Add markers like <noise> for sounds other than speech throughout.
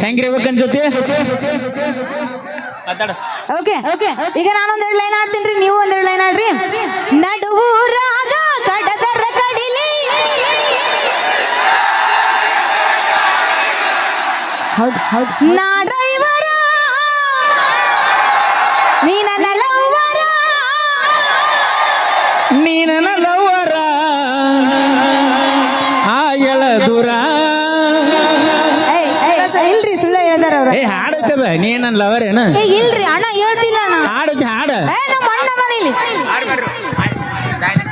ಹೆಂಗಿರ್ಬೇಕನ್ ಜೊತೆ okay okay ಈಗ ನಾನೊಂದ್ ಎರಡು ಲೈನ್ ಆಡ್ತೀನಿ ನೀವು ಒಂದ್ ಎರಡು ಲೈನ್ ಆಡ್ರಿ. ನಡುವೂರಾಗ ಕಡದರ ಕಡಿಲಿ. ಹೌದು ಹೌದು ನಾ ಡ್ರೈವರ ನೀನಲ್ಲ ನನ್ನ ಏ ಹಾಡತ್ತದ <laughs> ನೀ ನನ್ ಲವರ್ ಏನ? ಏ ಇಲ್ರಿ ಅಣ್ಣ ಹೇಳ್ತಿಲ್ಲ ಅಣ್ಣ. ಹಾಡು ಹಾಡ. ಏ ನಮ್ಮ ಅಣ್ಣ ಅದಾನ ಇಲ್ಲಿ.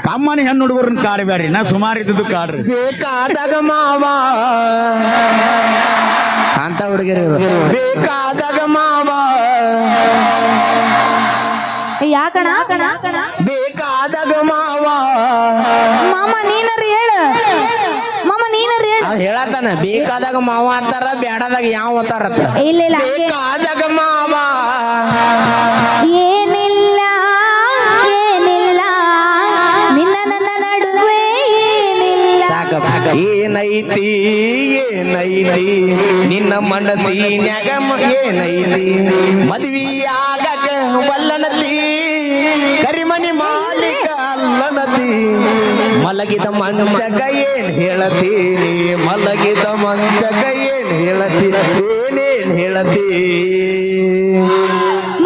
ಕಮ್ಮನ ಹೆಣ್ಣು ಹುಡುಗರನ್ನ ಕಾಡಬೇಡ್ರಿ ನಾ ಸುಮಾರು ಇದ್ದದ್ದು ಕಾಡ್ರಿ. ಬೇಕಾದಾಗ ಮಾವ. ಅಂತ ಹುಡುಗರು ಬೇಕಾದಾಗ ಮಾವ. ಏ, ಯಾಕಣ ಬೇಕಾದಾಗ ಮಾವ. ಮಾಮ ನೀನರಿ ಹೇಳ. ಮಾಮ ಹೇಳತ್ತಾನ ಬೇಕಾದಾಗ ಮಾವ ಅಂತಾರ ಬೇಡದಾಗ ಯಾವ ಅಂತಾರ ಇಲ್ಲ ಇಲ್ಲ ಹಂಗೆ ಬೇಕಾದಾಗ ಮಾವ. ಏನಿಲ್ಲ ಏನಿಲ್ಲ ನಿನ್ನ ನನ್ನ ನಡುವೆ ಏನಿಲ್ಲ. ಸಾಕ ಏನೈತಿ ಏನೈತಿ ನಿನ್ನ ಮನಸ್ಸಿನ್ಯಾಗ ಮ- ಏನೈತಿ ಮದ್ವಿ ಆಗಕ ವಲ್ಲನತಿ ಕರಿಮನಿ ಮಾಲೀಕ. ಅಲ್ಲನತಿ ಮಲಗಿದ ಮಂಚ ಏನ್ ಹೇಳತೀನಿ ಮಲಗಿದ ಮಂಚ ಏನ್ ಹೇಳತಿ ಏನೇನ್ ಹೇಳತಿ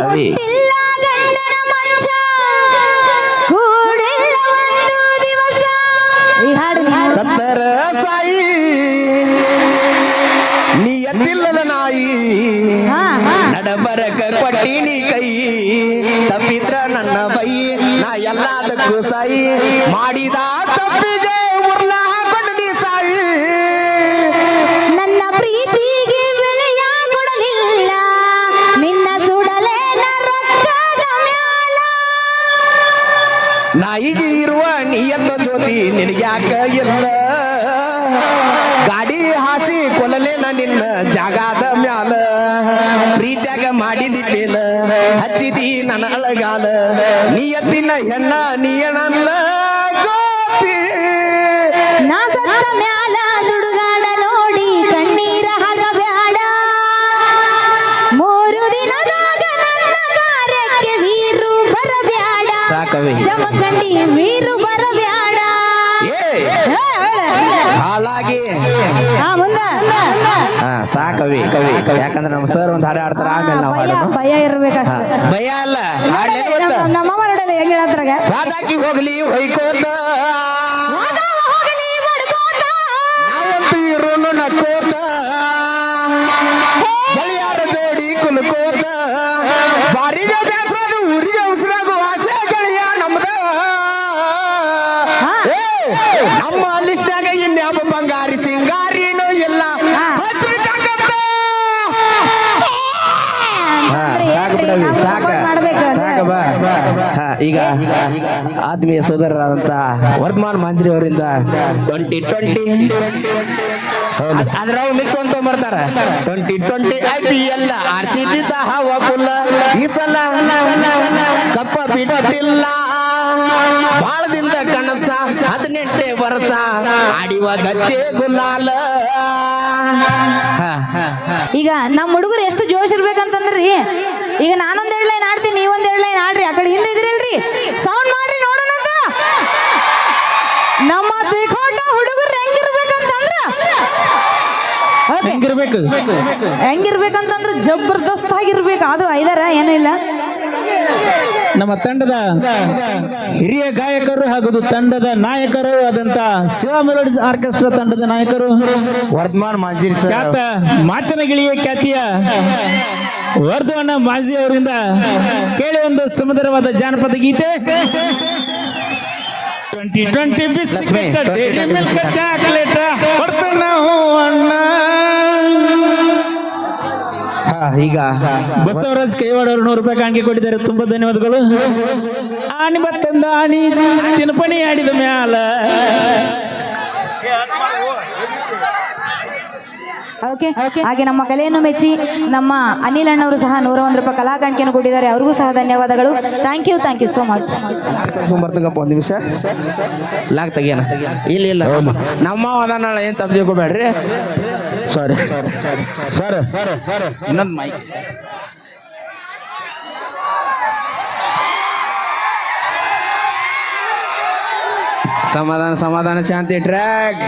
ಅದೇ. ಸತ್ತರ ಸಾಯಿ. ನೀ ಎತ್ತಿಲ್ಲದ ನಾಯಿ ಹಾ, ಬರಕ ಕೊಟ್ಟಿನಿ ಕೈ. ತಪ್ಪಿದ್ರ ನನ್ನ ಬೈ ನಾ ಎಲ್ಲದಕ್ಕೂ ಸಾಯಿ ಮಾಡಿದ ತಪ್ಪಿಗೆ ಉರ್ಲ ಹಾಕೊಂಡಿ ಸಾಯಿ. ನನ್ನ ಪ್ರೀತಿಗೆ ಬೆಲೆಯ ಕೊಡಲಿಲ್ಲ. ನಿನ್ನ ಸುಡಲೇ ನಾಯಿಗೆ ಇರುವ ನಿಯತ್ತ ಜ್ಯೋತಿ ನಿನಗ್ಯಾಕ ಇಲ್ಲ? ಗಾಡಿ ಹಾಸಿ ಕೊಲಲೇನ ನಿನ್ನ ಜಾಗಾದ ಮ್ಯಾಲ. ಮಾಡಿದಿ ಹತ್ತಿದಿ ನನ್ನ ಅಳಗಾಲ. ಹೆಣ್ಣ ನನ್ನ ಜ್ಯೋತಿ ನಾ ಸತ್ತ ಮ್ಯಾಲ ಸುಡುಗಾಡ ನೋಡಿ ಕಣ್ಣೀರ ಹರಬ್ಯಾಡ. ಮೂರು ದಿನದಾಗ ನನ್ನ ಕಾರ್ಯಕ್ಕೆ ವೀರು ಬರಬ್ಯಾಡ. ಸಾಕವಿ. ಜಮಖಂಡಿ ವೀರು ಬರಬ್ಯಾಡ. ಹಾಲಾಗಿ ಸಾಕವಿ ಕವಿ ಕವಿ ಯಾಕಂದ್ರೆ ನಮ್ಮ ಸರ್ ಒಂದ್ ಹಾಡು ಆಮೇಲೆ ನಾವು ಹಾಡೋಣ ಭಯ ಇರ್ಬೇಕಷ್ಟ ಭಯ ಅಲ್ಲ? ನಮ್ಮ ನೋಡಲ್ಲ ಹೆಂಗ್ ಹೇಳತ್ರಾಗ ವಾದಾಕಿ ಹೋಗ್ಲಿ ಹೊಯ್ಕೋತ ಜೋಡಿ ಬಾರಿ ಬೇಸರಾಗ ಊರಿಗೆ ನಮ್ಮ ಲಿಸ್ಟ್ನಾಗ ಇನ್ಯಾವ ಬಂಗಾರಿ ಸಿಂಗಾರಿನೂ ಇಲ್ಲ. ಈಗ ಆತ್ಮೀಯ ಸೋದರರಾದಂತ ವರ್ಧಮಾನ್ ಮಾಂಜ್ರಿ ಅವರಿಂದ ಟ್ವೆಂಟಿ ಟ್ವೆಂಟಿ. ಅದ್ರ ಮಿಕ್ಸ್ ಅಂತ ಬರ್ತಾರ twenty twenty I P L R C B ಸಹ ಈ ಸಲ ಕಪ್ಪ ಬಿಟ್ಟಿಲ್ಲ ವರ್ಷ ಆಡಿವ ಗತ್ತೆ ಗುಲಾಲ. ಈಗ ನಮ್ಮ ಹುಡುಗರು ಎಷ್ಟು ಜೋಶ್ ಇರ್ಬೇಕಂತಂದ್ರಿ? ಈಗ ನಾನೊಂದ್ ಎರಡು ಲೈನ್ ಆಡ್ತೀನಿ ನೀವೊಂದ್ ಎರಡು ಲೈನ್ ಆಡ್ರಿ. ಆ ಕಡೆ ಹಿಂದೆ ಇದ್ರಿ ಸೌಂಡ್ ಮಾಡ್ರಿ ನೋಡೋಣ ಅಂತ. ನಮ್ಮ ತಿಕೋಟ ಹುಡುಗರು ಹೆಂಗಿರ್ಬೇಕಂತಂದ್ರ. ಹೆಂಗಿರ್ಬೇಕು? ಹೆಂಗಿರ್ಬೇಕಂತಂದ್ರ ಜಬರ್ದಸ್ತ್ ಆಗಿರ್ಬೇಕು ಆದ್ರೂ ಐದಾರ? ಏನೂ ಇಲ್ಲ. ನಮ್ಮ ತಂಡದ ಹಿರಿಯ ಗಾಯಕರು ಹಾಗೂ ತಂಡದ ನಾಯಕರು ಆದಂತ ಶಿವ ಮೆಲೋಡಿಸ್ ಆರ್ಕೆಸ್ಟ್ರಾ ತಂಡದ ನಾಯಕರು ವರ್ಧಮಾನ್ ಮಾಜಿ ಖ್ಯಾತ ಮಾತಿನ ಗಿಳಿಯ ಖ್ಯಾತಿಯ ವರ್ಧಮಾನ ಮಾಜಿ ಅವರಿಂದ ಕೇಳಿ ಒಂದು ಸುಮಧುರವಾದ ಜಾನಪದ ಗೀತೆ. Twenty twenty biscuit dairy milk chocolate ನಾವು ಅಣ್ಣ ಈಗ ಬಸವರಾಜ್ ಕೈವಾಡ ಅವರು ನೂರು ರೂಪಾಯಿ ಕಾಣಿಕೆ ಕೊಟ್ಟಿದ್ದಾರೆ. ತುಂಬಾ ಧನ್ಯವಾದಗಳು. ಆನಿ ಬತ್ತಂದ ಆನಿ ಚಿನ್ನಪಣಿ ಆಡಿದ ಮ್ಯಾಲ. ಓಕೆ ಹಾಗೆ ನಮ್ಮ ಕಲೆಯನ್ನು ಮೆಚ್ಚಿ ನಮ್ಮ ಅನಿಲ್ ಅಣ್ಣವರು ಸಹ ನೂರ ಒಂದು ರೂಪಾಯಿ ಕಲಾಕಾಣಿಕೆಯನ್ನು ಕೊಟ್ಟಿದ್ದಾರೆ ಅವ್ರಿಗೂ ಸಹ ಧನ್ಯವಾದಗಳು. Thank you thank you so much lock ಒಂದು ನಿಮಿಷ ಲಾಕ್ ತೆಗಿಯೋಣ. ಇಲ್ಲ ಇಲ್ಲ. ನಮ್ಮ ಅದಾನ ಏನು ತಪ್ಪು ತಿಳ್ಕೊಬೇಡ್ರಿ? ಸಾರಿ ಸರ್ ಇನ್ನೊಂದು ಮೈ ಸಮಾಧಾನ ಸಮಾಧಾನ ಶಾಂತಿ ಟ್ರ್ಯಾಕ್